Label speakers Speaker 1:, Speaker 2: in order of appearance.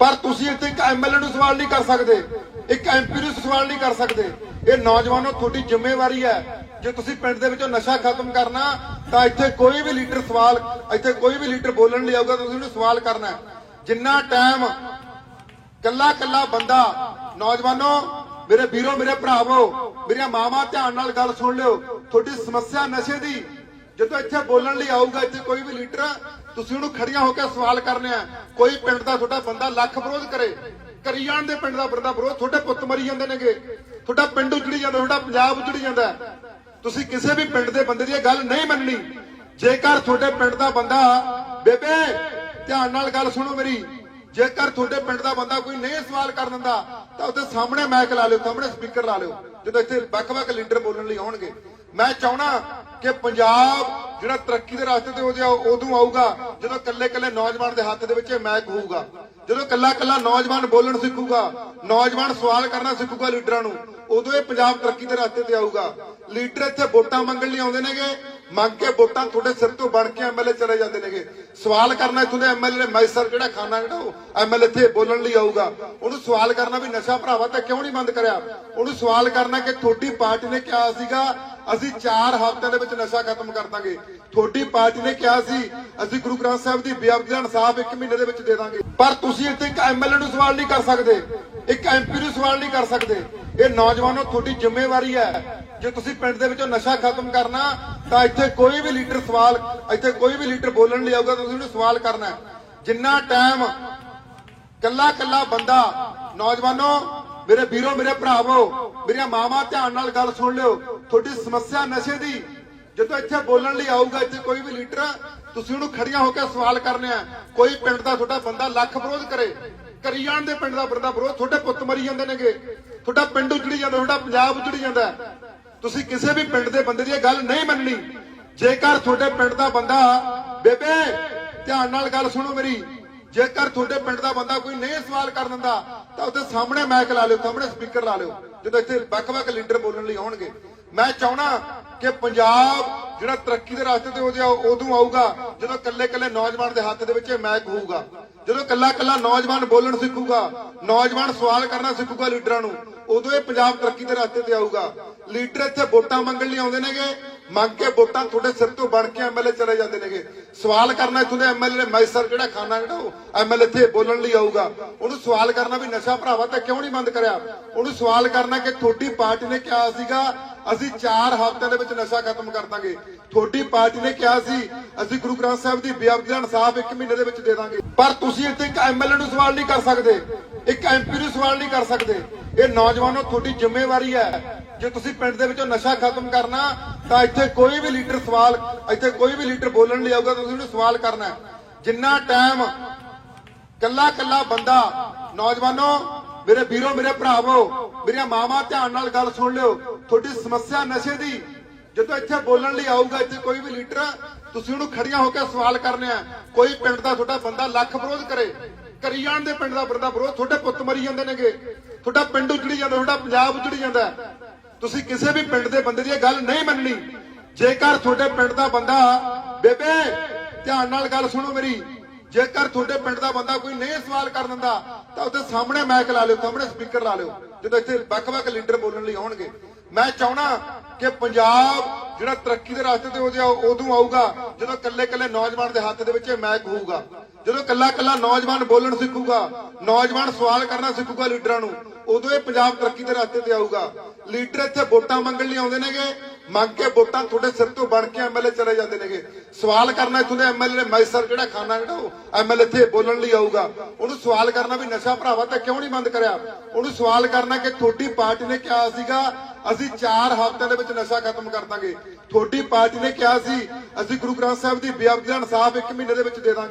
Speaker 1: ਪਰ ਤੁਸੀਂ ਇੱਥੇ ਇੱਕ ਐਮਐਲਏ ਨੂੰ ਸਵਾਲ ਨਹੀਂ ਕਰ ਸਕਦੇ, ਇੱਕ ਐਮਪੀ ਨੂੰ ਸਵਾਲ ਨਹੀਂ ਕਰ ਸਕਦੇ। ਇਹ ਨੌਜਵਾਨੋ ਤੁਹਾਡੀ ਜ਼ਿੰਮੇਵਾਰੀ ਹੈ। ਜੇ ਤੁਸੀਂ ਪਿੰਡ ਦੇ ਵਿੱਚੋਂ ਨਸ਼ਾ ਖਤਮ ਕਰਨਾ, ਤਾਂ ਇੱਥੇ ਕੋਈ ਵੀ ਲੀਡਰ ਸਵਾਲ, ਇੱਥੇ ਕੋਈ ਵੀ ਲੀਡਰ ਬੋਲਣ ਲਈ ਆਊਗਾ, ਤੁਸੀਂ ਉਹਨੂੰ ਸਵਾਲ ਕਰਨਾ ਜਿੰਨਾ ਟਾਈਮ ਕੱਲਾ ਕੱਲਾ ਬੰਦਾ, ਨੌਜਵਾਨੋ, ਮੇਰੇ ਵੀਰੋ, ਮੇਰੇ ਭਰਾਵੋ, ਮੇਰੀਆਂ ਮਾਵਾਂ ਧਿਆਨ ਨਾਲ ਗੱਲ ਸੁਣ ਲਿਓ। ਤੁਹਾਡੀ ਸਮੱਸਿਆ ਨਸ਼ੇ ਦੀ ਜਦੋਂ ਇੱਥੇ ਬੋਲਣ ਲਈ ਆਊਗਾ, ਇੱਥੇ ਕੋਈ ਵੀ ਲੀਡਰ, ਤੁਸੀਂ ਉਹਨੂੰ ਖੜੀਆਂ ਹੋ ਕੇ ਸਵਾਲ ਕਰਨੇ ਆ। ਕੋਈ ਪਿੰਡ ਦਾ ਤੁਹਾਡਾ ਬੰਦਾ ਲੱਖ ਵਿਰੋਧ ਕਰੇ। ਕਰੀ ਜਾਣ ਦੇ ਪਿੰਡ ਦਾ ਬੰਦਾ ਵਿਰੋਧ, ਤੁਹਾਡੇ ਪੁੱਤ ਮਰੀ ਜਾਂਦੇ ਨੇਗੇ। ਤੁਹਾਡਾ ਪਿੰਡ ਉਜੜੀ ਜਾਂਦਾ, ਤੁਹਾਡਾ ਪੰਜਾਬ ਉਜੜੀ ਜਾਂਦਾ। ਤੁਸੀਂ ਕਿਸੇ ਵੀ ਪਿੰਡ ਦੇ ਬੰਦੇ ਦੀ ਇਹ ਗੱਲ ਨਹੀਂ ਮੰਨਣੀ। ਜੇਕਰ ਤੁਹਾਡੇ ਪਿੰਡ ਦਾ ਬੰਦਾ, ਬੇਬੇ, ਧਿਆਨ ਨਾਲ ਗੱਲ ਸੁਣੋ ਮੇਰੀ। ਜੇਕਰ ਤੁਹਾਡੇ ਪਿੰਡ ਦਾ ਬੰਦਾ ਕੋਈ ਨਹੀਂ ਸਵਾਲ ਕਰ ਦਿੰਦਾ, ਤਾਂ ਉੱਥੇ ਸਾਹਮਣੇ ਮਾਈਕ ਲਾ ਲਿਓ, ਸਾਹਮਣੇ ਸਪੀਕਰ ਲਾ ਲਿਓ। ਜਦੋਂ ਇੱਥੇ ਵੱਖ-ਵੱਖ ਲੀਡਰ ਬੋਲਣ ਲਈ ਆਉਣਗੇ। ਮੈਂ ਚਾਹਣਾ ਕਿ ਪੰਜਾਬ ਜਿਹੜਾ ਤਰੱਕੀ ਦੇ ਰਸਤੇ ਤੇ ਉਹਦੇ ਉਦੋਂ ਆਊਗਾ, ਜਦੋਂ ਕੱਲੇ-ਕੱਲੇ ਨੌਜਵਾਨ ਦੇ ਹੱਥ ਦੇ ਵਿੱਚ ਇਹ ਹੋਊਗਾ। ਜਦੋਂ ਕੱਲਾ-ਕੱਲਾ ਨੌਜਵਾਨ ਬੋਲਣ ਸਿੱਖੂਗਾ, ਨੌਜਵਾਨ ਸਵਾਲ ਕਰਨਾ ਸਿੱਖੂਗਾ ਲੀਡਰਾਂ ਨੂੰ, ਉਦੋਂ ਇਹ ਪੰਜਾਬ ਤਰੱਕੀ ਦੇ ਰਸਤੇ ਤੇ ਆਊਗਾ। ਲੀਡਰ ਇੱਥੇ ਵੋਟਾਂ ਮੰਗਣ ਲਈ ਆਉਂਦੇ ਨੇਗੇ, ਮੰਗ ਕੇ ਵੋਟਾਂ ਤੁਹਾਡੇ ਸਿਰ ਤੋਂ ਬਣ ਕੇ ਐਮਐਲਏ ਚਲੇ ਜਾਂਦੇ ਨੇਗੇ। ਸਵਾਲ ਕਰਨਾ ਇੱਥੋਂ ਦੇ ਐਮਐਲਏ ਮੈਸਰ ਜਿਹੜਾ ਖਾਨਾ ਜਿਹੜਾ ਉਹ ਐਮਐਲਏ ਇੱਥੇ ਬੋਲਣ ਲਈ ਆਊਗਾ। ਉਹਨੂੰ ਸਵਾਲ ਕਰਨਾ ਵੀ ਨਸ਼ਾ ਭਰਾਵਾ ਤਾਂ ਕਿਉਂ ਨਹੀਂ ਬੰਦ ਕਰਿਆ? ਉਹਨੂੰ ਸਵਾਲ ਕਰਨਾ ਕਿ ਤੁਹਾਡੀ ਪਾਰਟੀ ਨੇ ਕਿਹਾ ਸੀਗਾ ਅਸੀਂ 4 ਹਫ਼ਤਿਆਂ ਦੇ ਵਿੱਚ ਨਸ਼ਾ ਖਤਮ ਕਰ ਦਾਂਗੇ। ਤੁਹਾਡੀ ਪਾਰਟੀ ਨੇ ਕਿਹਾ ਸੀ, ਅਸੀਂ ਗੁਰੂ ਗ੍ਰੰਥ ਸਾਹਿਬ ਦੀ ਬੇਅਦਬੀ ਇਨਸਾਫ 1 ਮਹੀਨੇ ਦੇ ਵਿੱਚ ਦੇ ਦਾਂਗੇ। ਪਰ ਤੁਸੀਂ ਇੱਥੇ ਇੱਕ ਐਮਐਲਏ ਨੂੰ ਸਵਾਲ ਨਹੀਂ ਕਰ ਸਕਦੇ, ਇੱਕ ਐਮਪੀ ਨੂੰ ਸਵਾਲ ਨਹੀਂ ਕਰ ਸਕਦੇ। ਇਹ ਨੌਜਵਾਨੋ, ਤੁਹਾਡੀ ਜ਼ਿੰਮੇਵਾਰੀ ਹੈ। ਜੇ ਤੁਸੀਂ ਪਿੰਡ ਦੇ ਵਿੱਚੋਂ ਨਸ਼ਾ ਖਤਮ ਕਰਨਾ, ਤਾਂ ਇੱਥੇ ਕੋਈ ਵੀ ਲੀਡਰ ਸਵਾਲ, ਇੱਥੇ ਕੋਈ ਵੀ ਲੀਡਰ ਬੋਲਣ ਲਈ ਆਊਗਾ ਤੁਸੀਂ ਉਹਨੂੰ ਸਵਾਲ ਕਰਨਾ ਜਿੰਨਾ ਟਾਈਮ ਕੱਲਾ ਕੱਲਾ ਬੰਦਾ, ਨੌਜਵਾਨੋ ਮੇਰੇ ਵੀਰੋ, ਮੇਰੇ ਭਰਾਵੋ, ਮੇਰੀਆਂ ਮਾਵਾਂ ਧਿਆਨ ਨਾਲ ਗੱਲ ਸੁਣ ਲਿਓ। ਤੁਹਾਡੀ ਸਮੱਸਿਆ ਨਸ਼ੇ ਦੀ। ਜਦੋਂ ਇੱਥੇ ਬੋਲਣ ਲਈ ਆਊਗਾ ਇੱਥੇ ਕੋਈ ਵੀ ਲੀਡਰ, ਤੁਸੀਂ ਉਹਨੂੰ ਖੜੀਆਂ ਹੋ ਕੇ ਸਵਾਲ ਕਰਨੇ ਆ। ਕੋਈ ਪਿੰਡ ਦਾ ਤੁਹਾਡਾ ਬੰਦਾ ਲੱਖ ਵਿਰੋਧ ਕਰੇ। ਕਰੀ ਜਾਣ ਦੇ ਪਿੰਡ ਦਾ ਬੰਦਾ ਵਿਰੋਧ। ਤੁਹਾਡੇ ਪੁੱਤ ਮਰੀ ਜਾਂਦੇ ਨੇਗੇ। ਤੁਹਾਡਾ ਪਿੰਡ ਉਜੜੀ ਜਾਂਦਾ, ਤੁਹਾਡਾ ਪੰਜਾਬ ਉਜੜੀ ਜਾਂਦਾ। ਤੁਸੀਂ ਕਿਸੇ ਵੀ ਪਿੰਡ ਦੇ ਬੰਦੇ ਦੀ ਇਹ ਗੱਲ ਨਹੀਂ ਮੰਨਣੀ। ਜੇਕਰ ਤੁਹਾਡੇ ਪਿੰਡ ਦਾ ਬੰਦਾ, ਬੇਬੇ, ਧਿਆਨ ਨਾਲ ਗੱਲ ਸੁਣੋ ਮੇਰੀ। ਜੇਕਰ ਤੁਹਾਡੇ ਪਿੰਡ ਦਾ ਬੰਦਾ ਕੋਈ ਨਹੀਂ ਸਵਾਲ ਕਰ ਦਿੰਦਾ, ਤਾਂ ਉੱਥੇ ਸਾਹਮਣੇ ਮਾਈਕ ਲਾ ਲਿਓ, ਸਾਹਮਣੇ ਸਪੀਕਰ ਲਾ ਲਿਓ, ਜਦੋਂ ਇੱਥੇ ਵੱਖ-ਵੱਖ ਲੀਡਰ ਬੋਲਣ ਲਈ ਆਉਣਗੇ। ਮੈਂ ਚਾਹਣਾ ਕਿ ਪੰਜਾਬ ਜਿਹੜਾ ਤਰੱਕੀ ਦੇ ਰਸਤੇ ਤੇ ਉਹਦੇ ਉਦੋਂ ਆਊਗਾ, ਜਦੋਂ ਕੱਲੇ-ਕੱਲੇ ਨੌਜਵਾਨ ਦੇ ਹੱਥ ਦੇ ਵਿੱਚ ਇਹ ਮਾਈਕ ਹੋਊਗਾ। ਜਦੋਂ ਕੱਲਾ-ਕੱਲਾ ਨੌਜਵਾਨ ਬੋਲਣ ਸਿੱਖੂਗਾ, ਨੌਜਵਾਨ ਸਵਾਲ ਕਰਨਾ ਸਿੱਖੂਗਾ ਲੀਡਰਾਂ ਨੂੰ, ਉਦੋਂ ਇਹ ਪੰਜਾਬ ਤਰੱਕੀ ਦੇ ਰਸਤੇ ਤੇ ਆਊਗਾ। ਲੀਡਰ ਇੱਥੇ ਵੋਟਾਂ ਮੰਗਣ ਲਈ ਆਉਂਦੇ ਨੇਗੇ ਮੰਗ ਕੇ ਵੋਟਾਂ ਤੁਹਾਡੇ ਸਿਰ ਤੋਂ ਬਣ ਕੇ ਐਮਐਲਏ ਚਲੇ ਜਾਂਦੇ ਨੇਗੇ। ਸਵਾਲ ਕਰਨਾ ਇੱਥੋਂ ਦੇ ਐਮਐਲਏ ਮੈਸਰ ਜਿਹੜਾ ਖਾਨਾ ਜਿਹੜਾ ਉਹ ਐਮਐਲਏ ਇੱਥੇ ਬੋਲਣ ਲਈ ਆਊਗਾ। ਉਹਨੂੰ ਸਵਾਲ ਕਰਨਾ ਵੀ ਨਸ਼ਾ ਭਰਾਵਾ ਤਾਂ ਕਿਉਂ ਨਹੀਂ ਬੰਦ ਕਰਿਆ? ਉਹਨੂੰ ਸਵਾਲ ਕਰਨਾ ਕਿ ਤੁਹਾਡੀ ਪਾਰਟੀ ਨੇ ਕਿਹਾ ਸੀਗਾ, ਅਸੀਂ 4 ਹਫ਼ਤਿਆਂ ਦੇ ਵਿੱਚ ਨਸ਼ਾ ਖਤਮ ਕਰ ਦਾਂਗੇ। ਤੁਹਾਡੀ ਪਾਰਟੀ ਨੇ ਕਿਹਾ ਸੀ, ਅਸੀਂ ਗੁਰੂ ਗ੍ਰੰਥ ਸਾਹਿਬ ਦੀ ਬੇਅਦਬੀ ਦਾ ਇਨਸਾਫ 1 ਮਹੀਨੇ ਦੇ ਵਿੱਚ ਦੇ ਦਾਂਗੇ। ਪਰ ਤੁਸੀਂ ਇੱਥੇ ਇੱਕ ਐਮਐਲਏ ਨੂੰ ਸਵਾਲ ਨਹੀਂ ਕਰ ਸਕਦੇ। ਇੱਕ ਐਮਪੀ ਨੂੰ ਸਵਾਲ ਨਹੀਂ ਕਰ ਸਕਦੇ। ਇਹ ਨੌਜਵਾਨੋ, ਤੁਹਾਡੀ ਜ਼ਿੰਮੇਵਾਰੀ ਹੈ। ਜੇ ਤੁਸੀਂ ਪਿੰਡ ਦੇ ਵਿੱਚੋਂ ਨਸ਼ਾ ਖਤਮ ਕਰਨਾ, ਤਾਂ ਇੱਥੇ ਕੋਈ ਵੀ ਲੀਡਰ ਸਵਾਲ, ਇੱਥੇ ਕੋਈ ਵੀ ਲੀਡਰ ਬੋਲਣ ਲਈ ਆਊਗਾ, ਤੁਸੀਂ ਉਹਨੂੰ ਸਵਾਲ ਕਰਨਾ ਜਿੰਨਾ ਟਾਈਮ ਕੱਲਾ ਕੱਲਾ ਬੰਦਾ, ਨੌਜਵਾਨੋ, ਮੇਰੇ ਵੀਰੋ, ਮੇਰੇ ਭਰਾਵੋ, ਮੇਰੀਆਂ ਮਾਵਾਂ ਧਿਆਨ ਨਾਲ ਗੱਲ ਸੁਣ ਲਿਓ। ਤੁਹਾਡੀ ਸਮੱਸਿਆ ਨਸ਼ੇ ਦੀ, ਜਦੋਂ ਇੱਥੇ ਬੋਲਣ ਲਈ ਆਊਗਾ, ਇੱਥੇ ਕੋਈ ਵੀ ਲੀਡਰ, ਤੁਸੀਂ ਉਹਨੂੰ ਖੜੀਆਂ ਹੋ ਕੇ ਸਵਾਲ ਕਰਨੇ ਆ। ਕੋਈ ਪਿੰਡ ਦਾ ਤੁਹਾਡਾ ਬੰਦਾ ਲੱਖ ਵਿਰੋਧ ਕਰੇ, ਕਰੀ ਜਾਣ ਦੇ ਪਿੰਡ ਦਾ ਬੰਦਾ ਵਿਰੋਧ, ਤੁਹਾਡੇ ਪੁੱਤ ਮਰੀ ਜਾਂਦੇ ਨੇਗੇ। ਤੁਹਾਡਾ ਪਿੰਡ ਉਜੜੀ ਜਾਂਦਾ, ਤੁਹਾਡਾ ਪੰਜਾਬ ਉਜੜੀ ਜਾਂਦਾ। ਤੁਸੀਂ ਕਿਸੇ ਵੀ ਪਿੰਡ ਦੇ ਬੰਦੇ ਦੀ ਇਹ ਗੱਲ ਨਹੀਂ ਮੰਨਣੀ। ਜੇਕਰ ਤੁਹਾਡੇ ਪਿੰਡ ਦਾ ਬੰਦਾ, ਬੇਬੇ, ਧਿਆਨ ਨਾਲ ਗੱਲ ਸੁਣੋ ਮੇਰੀ। ਜੇਕਰ ਤੁਹਾਡੇ ਪਿੰਡ ਦਾ ਬੰਦਾ ਕੋਈ ਨਹੀਂ ਸਵਾਲ ਕਰ ਦਿੰਦਾ, ਤਾਂ ਉੱਥੇ ਸਾਹਮਣੇ ਮਾਈਕ ਲਾ ਲਿਓ, ਸਾਹਮਣੇ ਸਪੀਕਰ ਲਾ ਲਿਓ, ਜਦੋਂ ਇੱਥੇ ਵੱਖ-ਵੱਖ ਲੀਡਰ ਬੋਲਣ ਲਈ ਆਉਣਗੇ। ਮੈਂ ਚਾਹਣਾ ਕਿ ਪੰਜਾਬ ਜਿਹੜਾ ਤਰੱਕੀ ਦੇ ਰਸਤੇ ਤੇ ਉਹਦੇ ਉਦੋਂ ਆਊਗਾ, ਜਦੋਂ ਕੱਲੇ-ਕੱਲੇ ਨੌਜਵਾਨ ਦੇ ਹੱਥ ਦੇ ਵਿੱਚ ਇਹ ਮਾਈਕ ਹੋਊਗਾ। ਜਦੋਂ ਕੱਲਾ-ਕੱਲਾ ਨੌਜਵਾਨ ਬੋਲਣ ਸਿੱਖੂਗਾ, ਨੌਜਵਾਨ ਸਵਾਲ ਕਰਨਾ ਸਿੱਖੂਗਾ ਲੀਡਰਾਂ ਨੂੰ, ਉਦੋਂ ਇਹ ਪੰਜਾਬ ਤਰੱਕੀ ਦੇ ਰਸਤੇ ਤੇ ਆਊਗਾ। ਲੀਡਰ ਇੱਥੇ ਵੋਟਾਂ ਮੰਗਣ ਲਈ ਆਉਂਦੇ ਨੇਗੇ, ਮੰਗ ਕੇ ਵੋਟਾਂ ਤੁਹਾਡੇ ਸਿਰ ਤੋਂ ਬਣ ਕੇ ਐਮਐਲਏ ਚਲੇ ਜਾਂਦੇ ਨੇਗੇ। ਸਵਾਲ ਕਰਨਾ ਇੱਥੋਂ ਦੇ ਐਮਐਲਏ ਮੈਸਰ ਜਿਹੜਾ ਖਾਨਾ ਜਿਹੜਾ ਉਹ ਐਮਐਲਏ ਇੱਥੇ ਬੋਲਣ ਲਈ ਆਊਗਾ। ਉਹਨੂੰ ਸਵਾਲ ਕਰਨਾ ਵੀ ਨਸ਼ਾ ਭਰਾਵਾ ਤਾਂ ਕਿਉਂ ਨਹੀਂ ਬੰਦ ਕਰਿਆ? ਉਹਨੂੰ ਸਵਾਲ ਕਰਨਾ ਕਿ ਤੁਹਾਡੀ ਪਾਰਟੀ ਨੇ ਕਿਹਾ ਸੀਗਾ, ਅਸੀਂ 4 ਹਫ਼ਤਿਆਂ ਦੇ ਵਿੱਚ ਨਸ਼ਾ ਖਤਮ ਕਰ ਦਾਂਗੇ। ਤੁਹਾਡੀ ਪਾਰਟੀ ਨੇ ਕਿਹਾ ਸੀ, ਅਸੀਂ ਗੁਰੂ ਗ੍ਰੰਥ ਸਾਹਿਬ ਦੀ ਬੇਅਦਬੀ ਦਾ ਇਨਸਾਫ 1 ਮਹੀਨੇ ਦੇ ਵਿੱਚ ਦੇ ਦਾਂਗੇ।